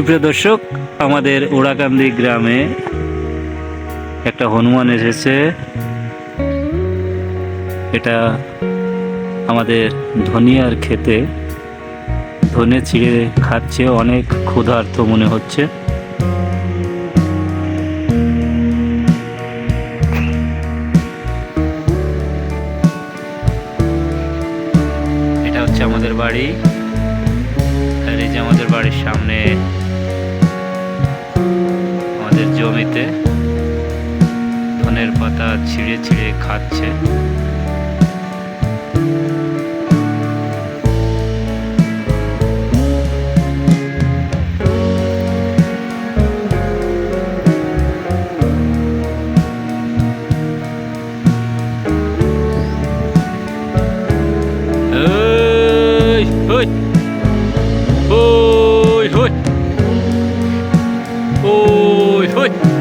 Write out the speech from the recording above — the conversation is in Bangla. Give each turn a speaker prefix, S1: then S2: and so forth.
S1: সুপ্রিয় দর্শক, আমাদের ওড়াকান্দি গ্রামে একটা হনুমান এসেছে। এটা আমাদের ধনিয়ার খেতে ধনে ছিঁড়ে খাচ্ছে, অনেক ক্ষুধার্ত মনে হচ্ছে। এটা হচ্ছে আমাদের বাড়ি। আর এই যে আমাদের বাড়ির সামনে জমিতে ধনের পাতা ছিঁড়ে ছিঁড়ে খাচ্ছে Good. Fui!